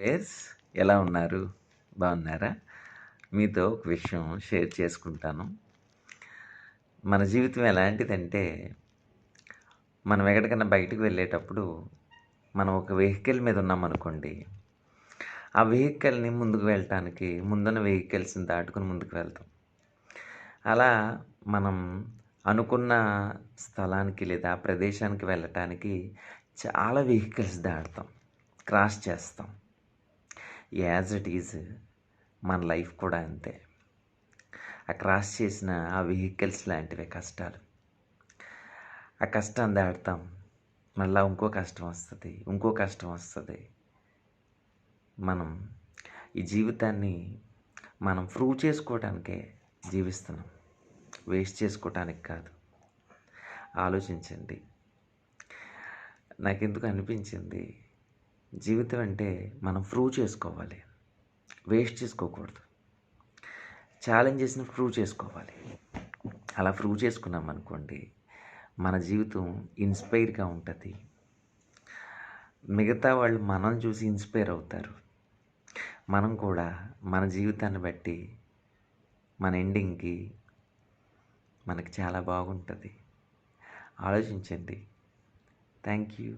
వేస్ ఎలా ఉన్నారు? బాగున్నారా? మీతో ఒక విషయం షేర్ చేసుకుంటాను. మన జీవితం ఎలాంటిదంటే మనం ఎక్కడికైనా బయటకు వెళ్ళేటప్పుడు మనం ఒక వెహికల్ మీద ఉన్నాం అనుకోండి ఆ వెహికల్ని ముందుకు వెళ్ళటానికి ముందున్న వెహికల్స్ని దాటుకుని ముందుకు వెళ్తాం. అలా మనం అనుకున్న స్థలానికి లేదా ప్రదేశానికి వెళ్ళటానికి చాలా వెహికల్స్ దాటుతాం క్రాస్ చేస్తాం. యాజ్ ఇట్ ఈజ్ మన లైఫ్ కూడా అంతే. ఆ క్రాస్ చేసిన ఆ వెహికల్స్ లాంటివే కష్టాలు. ఆ కష్టం దాడతాం మళ్ళీ ఇంకో కష్టం వస్తుంది ఇంకో కష్టం వస్తుంది. మనం ఈ జీవితాన్ని మనం ప్రూవ్ చేసుకోవడానికే జీవిస్తున్నాం. వేస్ట్ చేసుకోవటానికి కాదు. ఆలోచించండి. నాకెందుకు అనిపించింది? జీవితం అంటే మనం ప్రూవ్ చేసుకోవాలి. వేస్ట్ చేసుకోకూడదు. ఛాలెంజెస్ని ప్రూవ్ చేసుకోవాలి. అలా ప్రూవ్ చేసుకున్నాం అనుకోండి మన జీవితం ఇన్స్పైర్గా ఉంటుంది. మిగతా వాళ్ళు మనం చూసి ఇన్స్పైర్ అవుతారు. మనం కూడా మన జీవితాన్ని బట్టి మన ఎండింగ్కి మనకి చాలా బాగుంటుంది. ఆలోచించండి. Thank you.